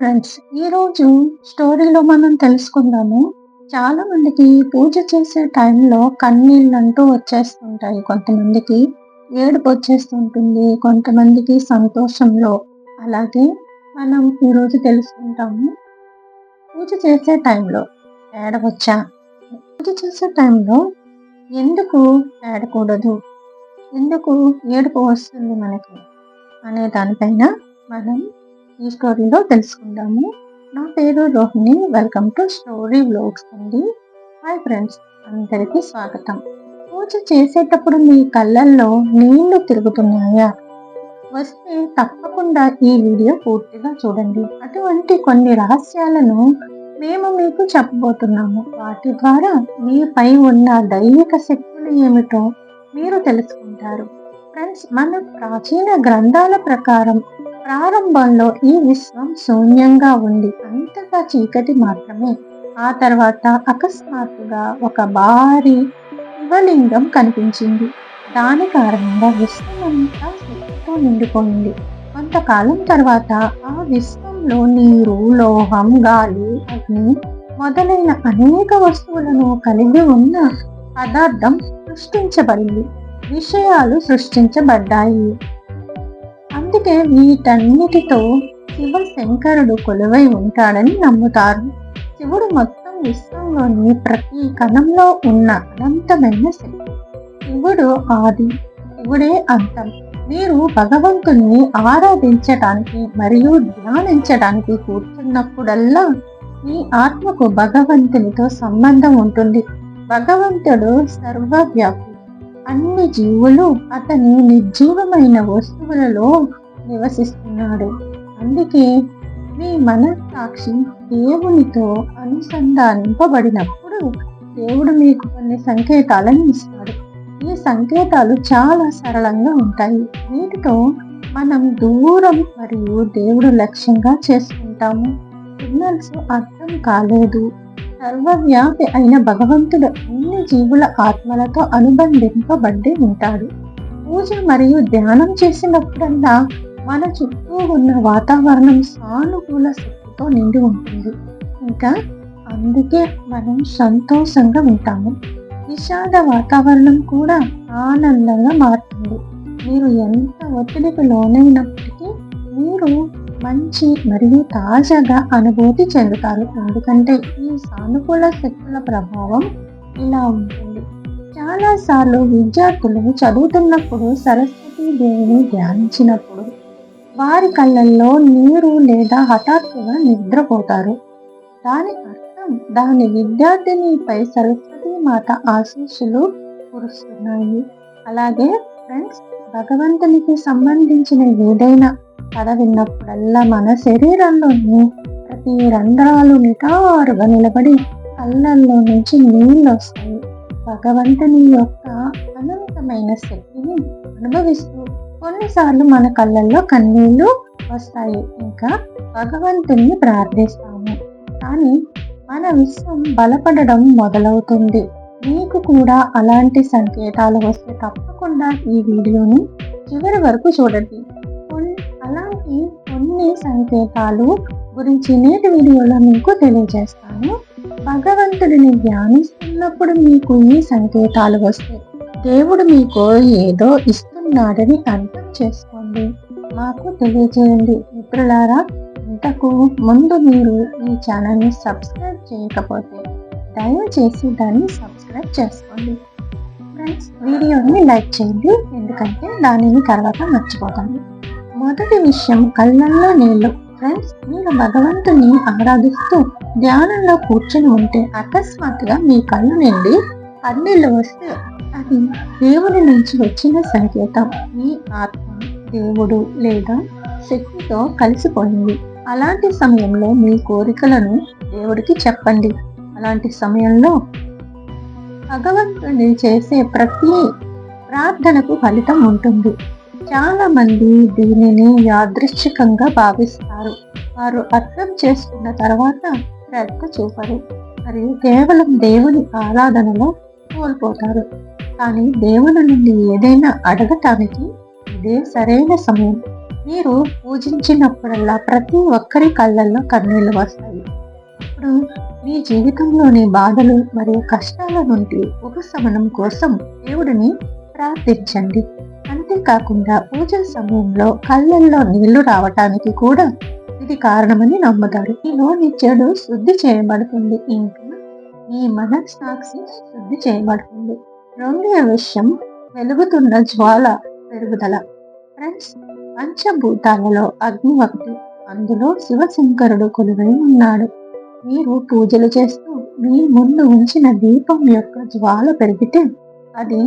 Friends ఈరోజు స్టోరీలో మనం తెలుసుకుందాము. చాలా మందికి పూజ చేసే టైంలో కన్నీళ్ళు అంటూ వచ్చేస్తుంటాయి. కొంతమందికి ఏడుపు వచ్చేస్తుంటుంది. కొంతమందికి సంతోషంలో. అలాగే మనం ఈరోజు తెలుసుకుంటాము. పూజ చేసే టైంలో ఏడవచ్చా? పూజ చేసే టైంలో ఎందుకు ఏడకూడదు? ఎందుకు ఏడుపు వస్తుంది మనకి? అనే దానిపైన మనం ఈ స్టోరీలో తెలుసుకుందాము. నా పేరు Rohini. Welcome to story blogs అండి. హాయ్ ఫ్రెండ్స్ అందరికీ స్వాగతం. పూజ చేసేటప్పుడు మీ కళ్ళల్లో నీళ్ళు తిరుగుతున్నాయా? వస్తే తప్పకుండా ఈ వీడియో పూర్తిగా చూడండి. అటువంటి కొన్ని రహస్యాలను మేము మీకు చెప్పబోతున్నాము. వాటి ద్వారా మీపై ఉన్న దైవిక శక్తులు ఏమిటో మీరు తెలుసుకుంటారు. ఫ్రెండ్స్ మన ప్రాచీన గ్రంథాల ప్రకారం ప్రారంభంలో ఈ విశ్వం శూన్యంగా ఉంది. అంతగా చీకటి మాత్రమే. ఆ తర్వాత అకస్మాత్తుగా ఒక భారీ శివలింగం కనిపించింది. దాని కారణంగా విశ్వం అంతా శక్తితో నిండిపోయింది. కొంతకాలం తర్వాత ఆ విశ్వంలో నీరు లోహం గాలి అగ్ని మొదలైన అనేక వస్తువులను కలిగి ఉన్న పదార్థం సృష్టించబడింది. విషయాలు సృష్టించబడ్డాయి. అందుకే వీటన్నిటితో శివ శంకరుడు కొలువై ఉంటాడని నమ్ముతారు. శివుడు మొత్తం విశ్వంలోని ప్రతి కణంలో ఉన్న అనంతమైన శక్తి. శివుడు ఆది శివుడే అంతం. మీరు భగవంతుణ్ణి ఆరాధించటానికి మరియు ధ్యానించటానికి కూర్చున్నప్పుడల్లా మీ ఆత్మకు భగవంతునితో సంబంధం ఉంటుంది. భగవంతుడు సర్వవ్యాప్తి అన్ని జీవులు అతని నిర్జీవమైన వస్తువులలో నివసిస్తున్నాడు. అందుకే మీ మనస్సాక్షి దేవునితో అనుసంధానింపబడినప్పుడు దేవుడు మీకు కొన్ని సంకేతాలను ఇస్తాడు. ఈ సంకేతాలు చాలా సరళంగా ఉంటాయి. వీటితో మనం దూరం మరియు దేవుడు లక్ష్యంగా చేసుకుంటాము. సిగ్నల్స్ అర్థం కాలేదు. సర్వవ్యాపి అయిన భగవంతుడు అన్ని జీవుల ఆత్మలతో అనుబంధింపబడి ఉంటాడు. పూజ మరియు ధ్యానం చేసినప్పుడల్లా మన చుట్టూ ఉన్న వాతావరణం సానుకూల శక్తితో నిండి ఉంటుంది. ఇంకా అందుకే మనం సంతోషంగా ఉంటాము. విషాద వాతావరణం కూడా ఆనందంగా మారుతుంది. మీరు ఎంత ఒత్తిడికి లోనైనప్పటికీ మీరు మంచి మరియు తాజాగా అనుభూతి చెందుతారు. ఎందుకంటే ఈ సానుకూల శక్తుల ప్రభావం ఇలా ఉంటుంది. చాలాసార్లు విద్యార్థులు చదువుతున్నప్పుడు సరస్వతి దేవిని ధ్యానించినప్పుడు వారి కళ్ళల్లో నీరు లేదా హఠాత్తుగా నిద్రపోతారు. దాని అర్థం దాని విద్యార్థినిపై సరస్వతి మాత ఆశీస్సులు కురుస్తున్నాయి. అలాగే ఫ్రెండ్స్ భగవంతునికి సంబంధించిన ఏదైనా కథ విన్నప్పుడల్లా మన శరీరంలోని ప్రతి రంధ్రాలు నిటారుగా నిలబడి కళ్ళల్లో నుంచి నీళ్ళు వస్తాయి. భగవంతుని యొక్క అనంతమైన శక్తిని అనుభవిస్తూ కొన్నిసార్లు మన కళ్ళల్లో కన్నీళ్ళు వస్తాయి. ఇంకా భగవంతుని ప్రార్థిస్తాము. కానీ మన విశ్వం బలపడడం మొదలవుతుంది. మీకు కూడా అలాంటి సంకేతాలు వస్తే తప్పకుండా ఈ వీడియోని చివరి వరకు చూడండి. ఈ కొన్ని సంకేతాలు గురించి నేటి వీడియోలో మీకు తెలియజేస్తాను. భగవంతుడిని ధ్యానిస్తున్నప్పుడు మీకు ఈ సంకేతాలు వస్తాయి దేవుడు మీకు ఏదో ఇస్తున్నాడని అర్థం చేసుకోండి. మాకు తెలియజేయండి. మిత్రులారా ఇంతకు ముందు మీరు ఈ ఛానల్ని సబ్స్క్రైబ్ చేయకపోతే దయచేసి దాన్ని సబ్స్క్రైబ్ చేసుకోండి. ఫ్రెండ్స్ వీడియోని లైక్ చేయండి. ఎందుకంటే దానిని తర్వాత మర్చిపోతాను మొదటి విషయం కళ్ళల్లో నీళ్ళు ఫ్రెండ్స్ మీరు భగవంతుని ఆరాధిస్తూ ధ్యానంలో కూర్చొని ఉంటే అకస్మాత్తుగా మీ కళ్ళు నిండి కన్నీళ్ళు వస్తే అది దేవుడి నుంచి వచ్చిన సంకేతం. మీ ఆత్మ దేవుడు లేదా శక్తితో కలిసిపోయింది. అలాంటి సమయంలో మీ కోరికలను దేవుడికి చెప్పండి. అలాంటి సమయంలో భగవంతుని చేసే ప్రతి ప్రార్థనకు ఫలితం ఉంటుంది. చాలా మంది దీనిని యాదృచ్ఛికంగా భావిస్తారు. వారు అర్థం చేసుకున్న తర్వాత శ్రద్ధ చూపరు. మరియు కేవలం దేవుని ఆరాధనలో కోల్పోతారు. కానీ దేవుని నుండి ఏదైనా అడగటానికి ఇదే సరైన సమయం. మీరు పూజించినప్పుడల్లా ప్రతి ఒక్కరి కళ్ళల్లో కన్నీళ్ళు వస్తాయి. అప్పుడు మీ జీవితంలోని బాధలు మరియు కష్టాల నుండి ఉపశమనం కోసం దేవుడిని ప్రార్థించండి. అంతేకాకుండా పూజ సమయంలో కళ్ళల్లో నీళ్ళు రావటానికి కూడా ఇది కారణమని నమ్ముతారు ఈ నూనె చెడు శుద్ధి చేయబడుతుంది. ఇంకా ఈ మనస్సాక్షి శుద్ధి చేయబడుతుంది. రెండవ విషయం వెలుగుతున్న జ్వాల పెరుగుదల. ఫ్రెండ్స్ పంచభూతాలలో అగ్ని ఒకటి అందులో శివశంకరుడు కొలువై ఉన్నాడు. మీరు పూజలు చేస్తూ మీ ముందు ఉంచిన దీపం యొక్క జ్వాల పెరిగితే అది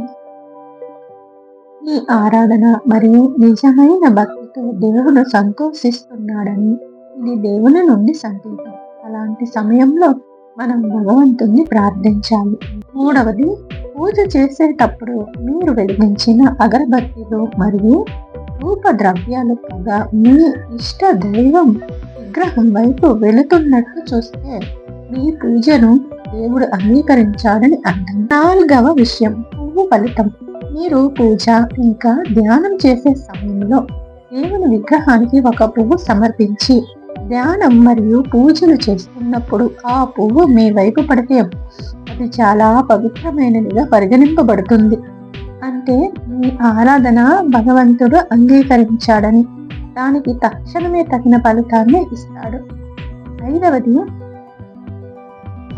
ఈ ఆరాధన మరియు నిజమైన భక్తితో దేవుడు సంతోషిస్తున్నాడని ఇది దేవుని నుండి సంకేతం. అలాంటి సమయంలో మనం భగవంతుణ్ణి ప్రార్థించాలి. మూడవది పూజ చేసేటప్పుడు మీరు వెలిగించిన అగరబత్తిలో మరియు రూప ద్రవ్యాలు కాగా మీ ఇష్ట దైవం విగ్రహం వైపు వెళుతున్నట్టు చూస్తే మీ పూజను దేవుడు అంగీకరించాడని అర్థం. నాలుగవ విషయం పువ్వు ఫలితం. మీరు పూజ ఇంకా ధ్యానం చేసే సమయంలో దేవుని విగ్రహానికి ఒక పువ్వు సమర్పించి ధ్యానం మరియు పూజలు చేస్తున్నప్పుడు ఆ పువ్వు మీ వైపు పడితే అది చాలా పవిత్రమైనదిగా పరిగణింపబడుతుంది. అంటే మీ ఆరాధన భగవంతుడు అంగీకరించాడని దానికి తక్షణమే తగిన ఫలితాన్ని ఇస్తాడు. ఐదవది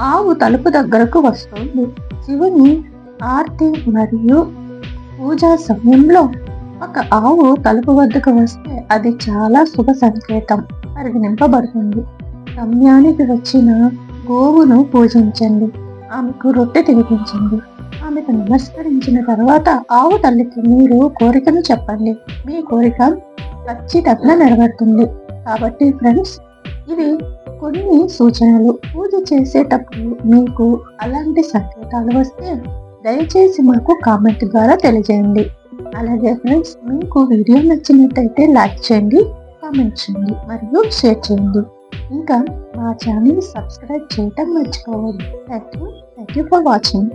ఆవు తలుపు దగ్గరకు వస్తుంది. శివుని ఆర్తి మరియు పూజా సమయంలో ఒక ఆవు తలుపు వద్దకు వస్తే అది చాలా శుభ సంకేతం. పరిగణింపబడుతుంది గమ్యానికి వచ్చిన గోవును పూజించండి. ఆమెకు రొట్టె తినిపించండి. ఆమెకు నమస్కరించిన తర్వాత ఆవు తల్లికి మీరు కోరికను చెప్పండి. మీ కోరిక ఖచ్చితంగా నెరవేరుతుంది. కాబట్టి ఫ్రెండ్స్ ఇవి కొన్ని సూచనలు. పూజ చేసేటప్పుడు మీకు అలాంటి సంకేతాలు వస్తే దయచేసి మాకు కామెంట్ ద్వారా తెలియజేయండి. అలాగే ఫ్రెండ్స్ మీకు వీడియో నచ్చినట్టయితే లైక్ చేయండి కామెంట్ చేయండి మరియు షేర్ చేయండి. ఇంకా మా ఛానల్ సబ్స్క్రైబ్ చేయటం మర్చిపోవద్దు. Thank you thank you for watching.